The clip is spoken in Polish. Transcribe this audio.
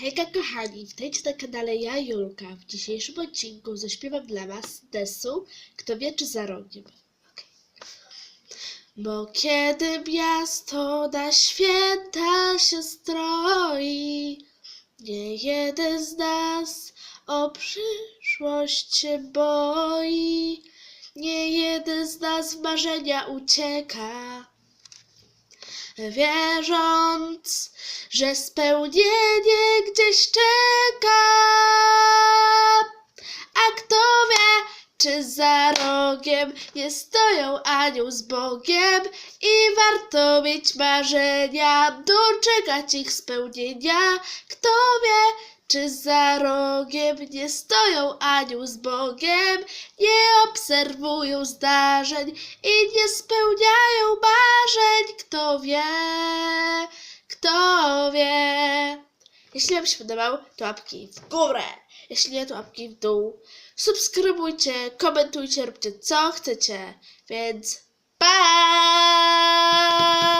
Hejka kochani, witajcie na kanale ja Julka. W dzisiejszym odcinku zaśpiewam dla was Desu, kto wie czy za rogiem. Okej. Bo kiedy miasto na święta się stroi, nie jeden z nas o przyszłość się boi, nie jeden z nas w marzenia ucieka wierząc, że spełnienie gdzieś czeka. A kto wie, czy za rogiem nie stoją anioł z Bogiem i warto mieć marzenia, doczekać ich spełnienia. Kto wie, czy za rogiem nie stoją anioł z Bogiem, nie obserwują zdarzeń i nie spełniają marzeń. Kto wie, kto wie. Jeśli Wam się podobał, to łapki w górę. Jeśli nie, to łapki w dół. Subskrybujcie, komentujcie, róbcie co chcecie. Więc!